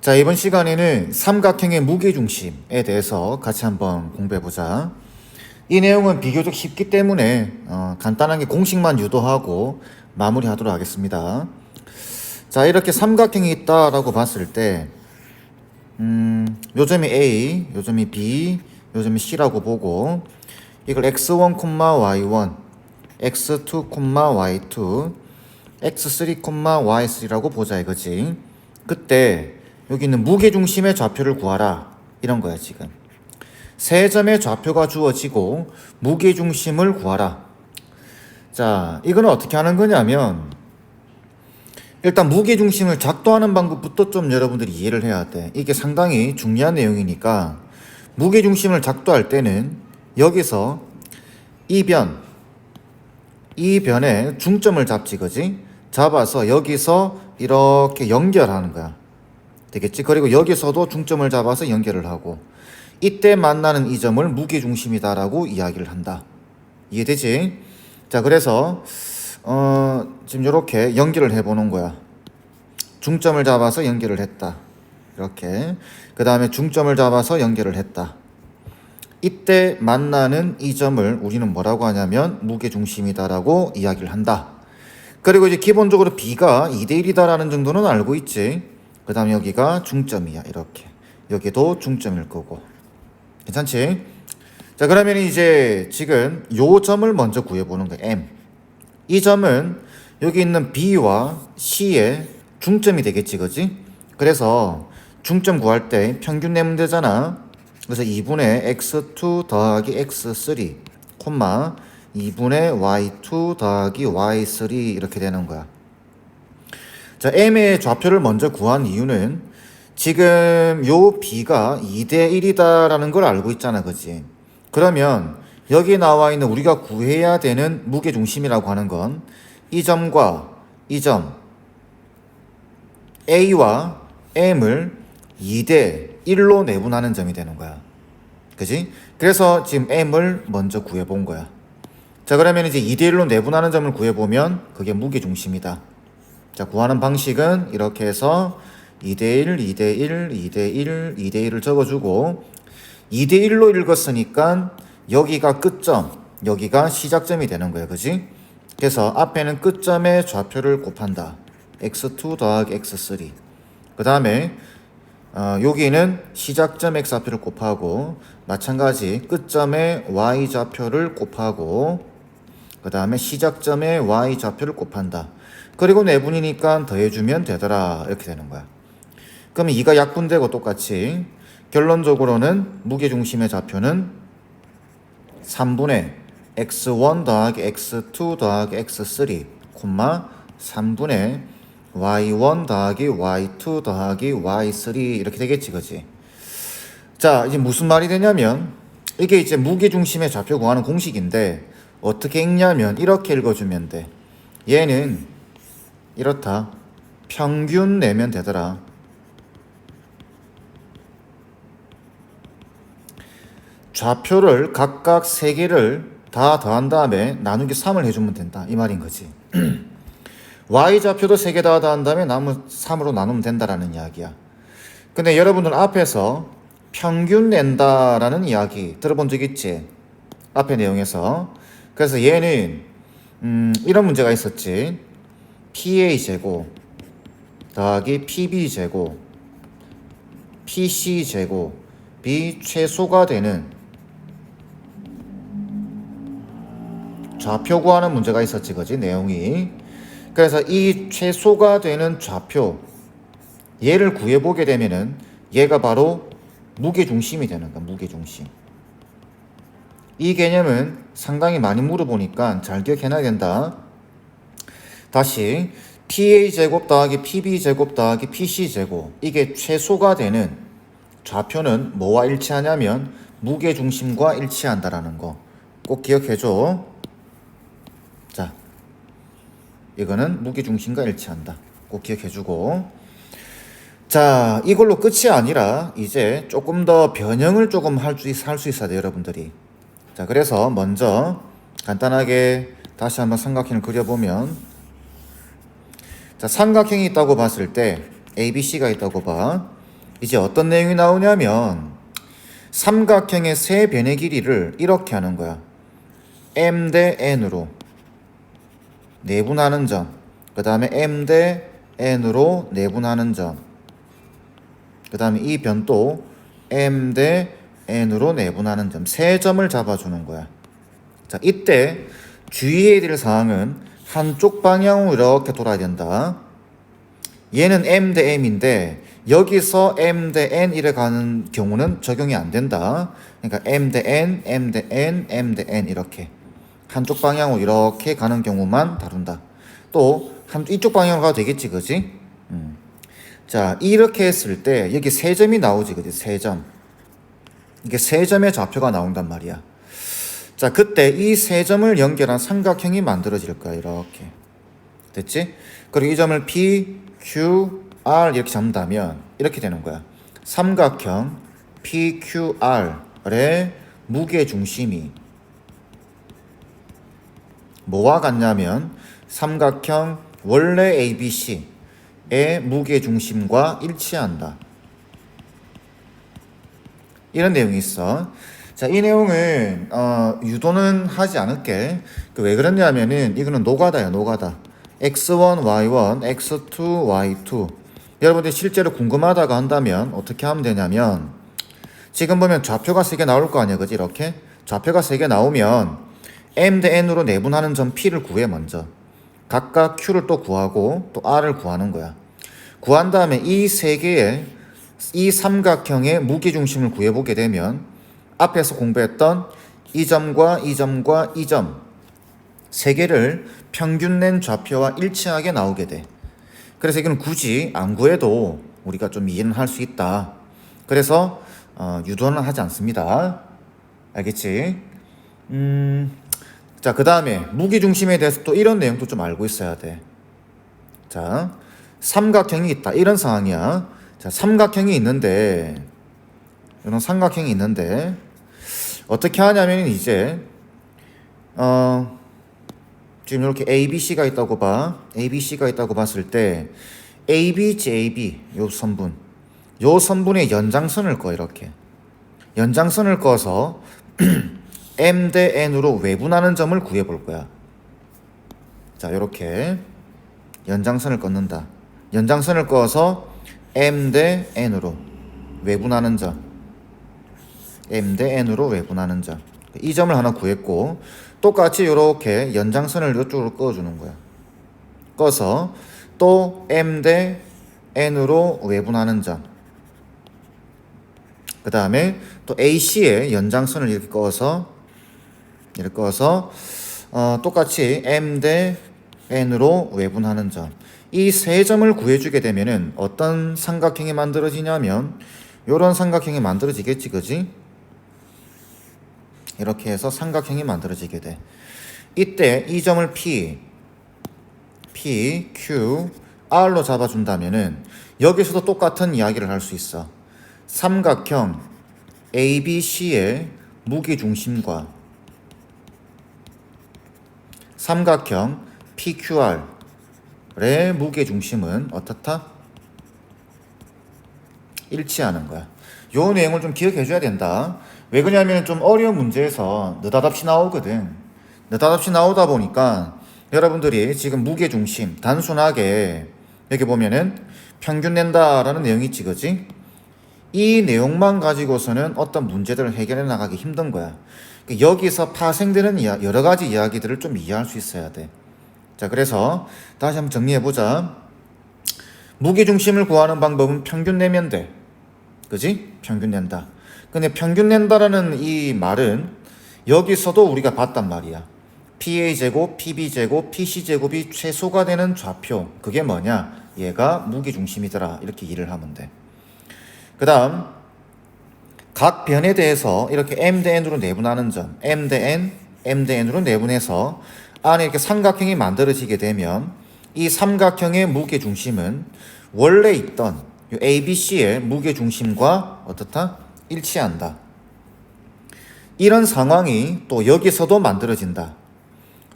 자, 이번 시간에는 삼각형의 무게중심에 대해서 같이 한번 공부해보자. 이 내용은 비교적 쉽기 때문에 어, 간단하게 공식만 유도하고 마무리하도록 하겠습니다. 자, 이렇게 삼각형이 있다라고 봤을 때, 음, 요점이 A, 요점이 B, 요점이 C라고 보고, 이걸 x1, y1, x2, y2, x3, y3라고 보자 이거지. 그때 여기 있는 무게중심의 좌표를 구하라. 이런 거야, 지금. 세 점의 좌표가 주어지고 무게중심을 구하라. 자, 이거는 어떻게 하는 거냐면 일단 무게중심을 작도하는 방법부터 좀 여러분들이 이해를 해야 돼. 이게 상당히 중요한 내용이니까 무게중심을 작도할 때는 여기서 이 변, 이 변에 중점을 잡지, 그지? 잡아서 여기서 이렇게 연결하는 거야. 되겠지? 그리고 여기서도 중점을 잡아서 연결을 하고 이때 만나는 이 점을 무게중심이다라고 이야기를 한다. 이해되지? 자, 그래서 어, 지금 이렇게 연결을 해보는 거야. 중점을 잡아서 연결을 했다. 이렇게. 그 다음에 중점을 잡아서 연결을 했다. 이때 만나는 이 점을 우리는 뭐라고 하냐면 무게중심이다라고 이야기를 한다. 그리고 이제 기본적으로 B가 2대1이다라는 정도는 알고 있지. 그 다음에 여기가 중점이야. 이렇게. 여기도 중점일 거고. 괜찮지? 자, 그러면 이제 지금 요 점을 먼저 구해보는 거야. M. 이 점은 여기 있는 B와 C의 중점이 되겠지, 그지? 그래서 중점 구할 때 평균 내면 되잖아. 그래서 2분의 x2 더하기 x3, 콤마 2분의 y2 더하기 y3 이렇게 되는 거야. 자, m의 좌표를 먼저 구한 이유는 지금 요 b가 2대 1이다라는 걸 알고 있잖아, 그지? 그러면 여기 나와 있는 우리가 구해야 되는 무게 중심이라고 하는 건 이 점과 이 점 A와 M을 2대 1로 내분하는 점이 되는 거야. 그지? 그래서 지금 M을 먼저 구해 본 거야. 자, 그러면 이제 2대 1로 내분하는 점을 구해 보면 그게 무게 중심이다. 자, 구하는 방식은 이렇게 해서 2대 1, 2대 1, 2대 1, 2대 1을 적어 주고 2대 1로 읽었으니까 여기가 끝점, 여기가 시작점이 되는 거야. 그지? 그래서 앞에는 끝점의 좌표를 곱한다. x2 더하기 x3. 그 다음에 어, 여기는 시작점 x좌표를 곱하고 마찬가지 끝점의 y좌표를 곱하고 그 다음에 시작점의 y좌표를 곱한다. 그리고 내분이니까 더해주면 되더라. 이렇게 되는 거야. 그러면 2가 약분되고 똑같이 결론적으로는 무게중심의 좌표는 3분의 x1 더하기 x2 더하기 x3 콤마 3분의 y1 더하기 y2 더하기 y3 이렇게 되겠지 그지 자 이제 무슨 말이 되냐면 이게 이제 무게중심의 좌표 구하는 공식인데 어떻게 읽냐면 이렇게 읽어주면 돼 얘는 이렇다. 평균 내면 되더라. 좌표를 각각 세 개를 다 더한 다음에 나누기 3을 해주면 된다. 이 말인 거지. y 좌표도 세개다 더한 다음에 나무 3으로 나누면 된다라는 이야기야. 근데 여러분들 앞에서 평균 낸다라는 이야기 들어본 적 있지? 앞에 내용에서. 그래서 얘는 음, 이런 문제가 있었지 PA 제곱 더하기 PB 제곱 PC 제곱이 최소가 되는 좌표 구하는 문제가 있었지 그지? 내용이. 그래서 이 최소가 되는 좌표 얘를 구해보게 되면은 얘가 바로 무게중심이 되는 거야 무게중심. 이 개념은 상당히 많이 물어보니까 잘 기억해놔야 된다 다시 PA 제곱 더하기 PB 제곱 더하기 PC 제곱 이게 최소가 되는 좌표는 뭐와 일치하냐면 무게 중심과 일치한다라는 거 꼭 기억해줘 자, 이거는 무게 중심과 일치한다. 꼭 기억해주고. 자, 이걸로 끝이 아니라 이제 조금 더 변형을 조금 할수 할수 있어야 돼요, 여러분들이. 자, 그래서 먼저 간단하게 다시 한번 삼각형을 그려보면, 자, 삼각형이 있다고 봤을 때 A, B, C가 있다고 봐. 이제 어떤 내용이 나오냐면 삼각형의 세 변의 길이를 이렇게 하는 거야. m 대 n으로 내분하는 점. 그 다음에 m 대 n으로 내분하는 점. 그 다음에 이 변도 m 대 n으로 내분하는 점. 세 점을 잡아주는 거야. 자, 이때 주의해야 될 사항은 한쪽 방향으로 이렇게 돌아야 된다. 얘는 m 대 m인데 여기서 m 대 n 이래 가는 경우는 적용이 안 된다. 그러니까 m 대 n, m 대 n, m 대 n 이렇게 한쪽 방향으로 이렇게 가는 경우만 다룬다. 또 한, 이쪽 방향으로 가도 되겠지, 그지? 음. 자, 이렇게 했을 때 여기 세 점이 나오지, 그지? 세 점. 이게 세 점의 좌표가 나온단 말이야. 자, 그때 이 세 점을 연결한 삼각형이 만들어질 거야, 이렇게. 됐지? 그리고 이 점을 P, Q, R 이렇게 잡는다면 이렇게 되는 거야. 삼각형 PQR의 무게 중심이 뭐와 같냐면 삼각형 원래 ABC의 무게 중심과 일치한다. 이런 내용이 있어. 자, 이 내용은 어, 유도는 하지 않을게. 그 왜 그러냐면은 이거는 노가다야, 노가다. x1, y1, x2, y2. 여러분들이 실제로 궁금하다고 한다면 어떻게 하면 되냐면 지금 보면 좌표가 세개 나올 거 아니야, 그지? 이렇게 좌표가 세개 나오면 m 대 n으로 내분하는 점 p를 구해 먼저. 각각 q를 또 구하고 또 r을 구하는 거야. 구한 다음에 이 세 개의 이 삼각형의 무게 중심을 구해 보게 되면 앞에서 공부했던 이 점과 이 점과 이 점 세 개를 평균 낸 좌표와 일치하게 나오게 돼. 그래서 이건 굳이 안 구해도 우리가 좀 이해는 할 수 있다. 그래서 어, 유도는 하지 않습니다. 알겠지? 음, 자, 그 다음에 무게 중심에 대해서 또 이런 내용도 좀 알고 있어야 돼. 자, 삼각형이 있다. 이런 상황이야. 자, 삼각형이 있는데, 이런 삼각형이 있는데, 어떻게 하냐면 이제, 어, 지금 이렇게 ABC가 있다고 봐. ABC가 있다고 봤을 때, AB, JB, 요 선분. 요 선분의 연장선을 꺼, 이렇게. 연장선을 꺼서, M 대 N으로 외분하는 점을 구해 볼 거야. 자, 이렇게 연장선을 끊는다. 연장선을 꺼서 M 대 N으로 외분하는 점. M 대 N으로 외분하는 점. 이 점을 하나 구했고 똑같이 이렇게 연장선을 이쪽으로 꺼주는 거야. 꺼서 또 M 대 N으로 외분하는 점. 그 다음에 또 AC의 연장선을 이렇게 꺼서 이렇게 꺼서 어, 똑같이 m 대 n으로 외분하는 점. 이 세 점을 구해주게 되면은 어떤 삼각형이 만들어지냐면 이런 삼각형이 만들어지겠지, 그지? 이렇게 해서 삼각형이 만들어지게 돼. 이때 이 점을 P, P, Q, R로 잡아준다면은 여기서도 똑같은 이야기를 할 수 있어. 삼각형 ABC의 무게 중심과 삼각형 PQR의 무게 중심은 어떻다? 일치하는 거야. 요 내용을 좀 기억해 줘야 된다. 왜 그러냐면 좀 어려운 문제에서 느닷없이 나오거든. 느닷없이 나오다 보니까 여러분들이 지금 무게 중심 단순하게 여기 보면은 평균 낸다라는 내용이 있지, 그지? 이 내용만 가지고서는 어떤 문제들을 해결해 나가기 힘든 거야. 여기서 파생되는 여러 가지 이야기들을 좀 이해할 수 있어야 돼. 자, 그래서 다시 한번 정리해 보자. 무게 중심을 구하는 방법은 평균 내면 돼. 그지? 평균 낸다. 근데 평균 낸다라는 이 말은 여기서도 우리가 봤단 말이야. PA 제곱, PB 제곱, PC 제곱이 최소가 되는 좌표. 그게 뭐냐? 얘가 무게 중심이더라. 이렇게 일을 하면 돼. 그 다음, 각 변에 대해서 이렇게 m 대 n으로 내분하는 점, m 대 n, m 대 n으로 내분해서 안에 이렇게 삼각형이 만들어지게 되면 이 삼각형의 무게 중심은 원래 있던 ABC의 무게 중심과 어떻다? 일치한다. 이런 상황이 또 여기서도 만들어진다.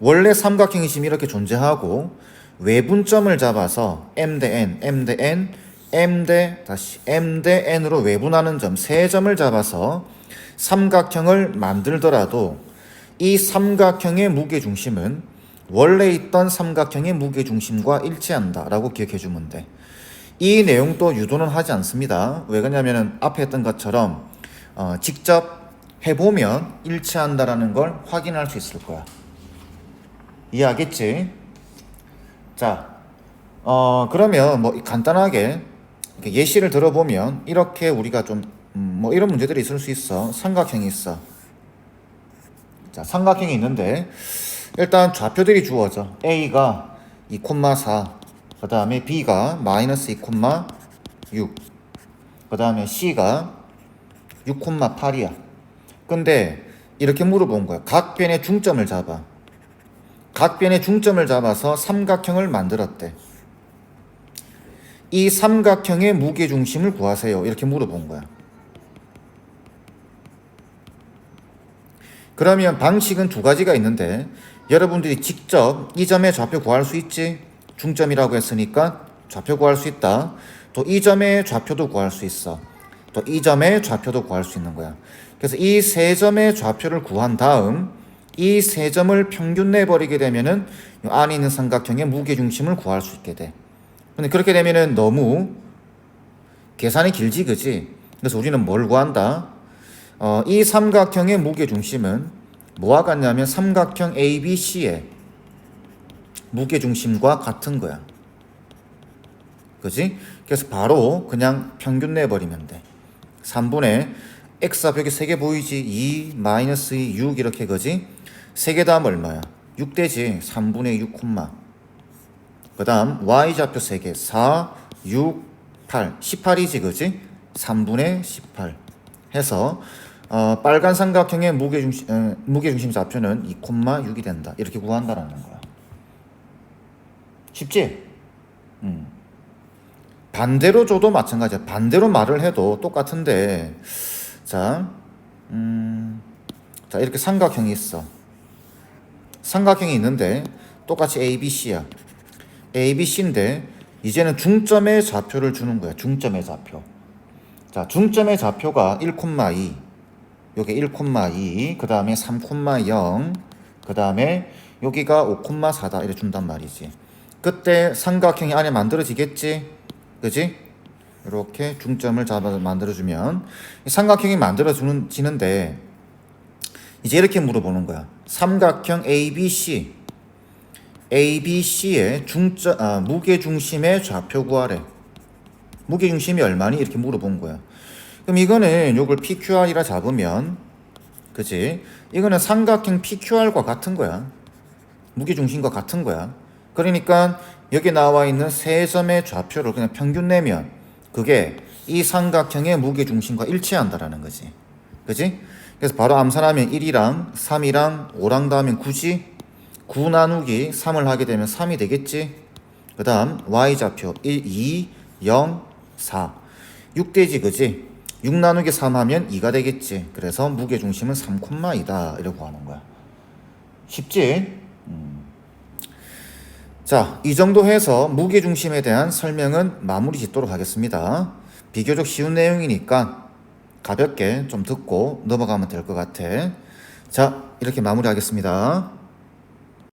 원래 삼각형이 지금 이렇게 존재하고 외분점을 잡아서 m 대 n, m 대 n, m 대 다시 m 대 n으로 외분하는 점 세 점을 잡아서 삼각형을 만들더라도 이 삼각형의 무게 중심은 원래 있던 삼각형의 무게 중심과 일치한다라고 기억해 주면 돼. 이 내용도 유도는 하지 않습니다. 왜 그러냐면은 앞에 했던 것처럼 어, 직접 해보면 일치한다라는 걸 확인할 수 있을 거야. 이해하겠지? 자, 어, 그러면 뭐 간단하게 예시를 들어보면 이렇게 우리가 좀, 음, 뭐 이런 문제들이 있을 수 있어. 삼각형이 있어. 자, 삼각형이 있는데 일단 좌표들이 주어져. A가 2,4, 그 다음에 B가 마이너스 2,6, 그 다음에 C가 6,8이야. 근데 이렇게 물어본 거야. 각 변의 중점을 잡아. 각 변의 중점을 잡아서 삼각형을 만들었대. 이 삼각형의 무게 중심을 구하세요. 이렇게 물어본 거야. 그러면 방식은 두 가지가 있는데 여러분들이 직접 이 점의 좌표 구할 수 있지? 중점이라고 했으니까 좌표 구할 수 있다. 또 이 점의 좌표도 구할 수 있어. 또 이 점의 좌표도 구할 수 있는 거야. 그래서 이 세 점의 좌표를 구한 다음 이 세 점을 평균 내버리게 되면은 이 안에 있는 삼각형의 무게 중심을 구할 수 있게 돼. 근데 그렇게 되면은 너무 계산이 길지, 그지? 그래서 우리는 뭘 구한다? 어, 이 삼각형의 무게 중심은 뭐와 같냐면 삼각형 ABC의 무게 중심과 같은 거야. 그지? 그래서 바로 그냥 평균 내버리면 돼. 3분의 x좌표 여기 3개 보이지? 2, 마이너스 2, 6 이렇게 그지? 3개 다음 얼마야? 6대지. 3분의 6 콤마. 그 다음 y좌표 3개 4, 6, 8 18이지 그지? 3분의 18 해서 어, 빨간 삼각형의 무게중심, 어, 무게중심 좌표는 2,6이 된다 이렇게 구한다라는 거야 쉽지? 음. 반대로 줘도 마찬가지야 반대로 말을 해도 똑같은데 자, 음, 자 이렇게 삼각형이 있어 삼각형이 있는데 똑같이 ABC야 A, B, C인데 이제는 중점의 좌표를 주는 거야. 중점의 좌표. 자, 중점의 좌표가 1,2. 요게 1,2. 그 다음에 3,0. 그 다음에 여기가 5,4다. 이렇게 준단 말이지. 그때 삼각형이 안에 만들어지겠지? 그지? 이렇게 중점을 잡아서 만들어주면 이 삼각형이 만들어지는데 이제 이렇게 물어보는 거야. 삼각형 ABC. A, B, C의 중점, 아, 무게 중심의 좌표 구하래. 무게 중심이 얼마니? 이렇게 물어본 거야. 그럼 이거는 요걸 PQR이라 잡으면, 그지? 이거는 삼각형 PQR과 같은 거야. 무게 중심과 같은 거야. 그러니까 여기 나와 있는 세 점의 좌표를 그냥 평균 내면 그게 이 삼각형의 무게 중심과 일치한다라는 거지. 그지? 그래서 바로 암산하면 1이랑 3이랑 5랑 다음엔 9지? 9 나누기 3을 하게 되면 3이 되겠지? 그 다음 y좌표 1, 2, 0, 4 6대지 그지? 6 나누기 3 하면 2가 되겠지 그래서 무게중심은 3,2다 이라고 하는 거야 쉽지? 음. 자, 이 정도 해서 무게 중심에 대한 설명은 마무리 짓도록 하겠습니다. 비교적 쉬운 내용이니까 가볍게 좀 듣고 넘어가면 될 것 같아. 자, 이렇게 마무리하겠습니다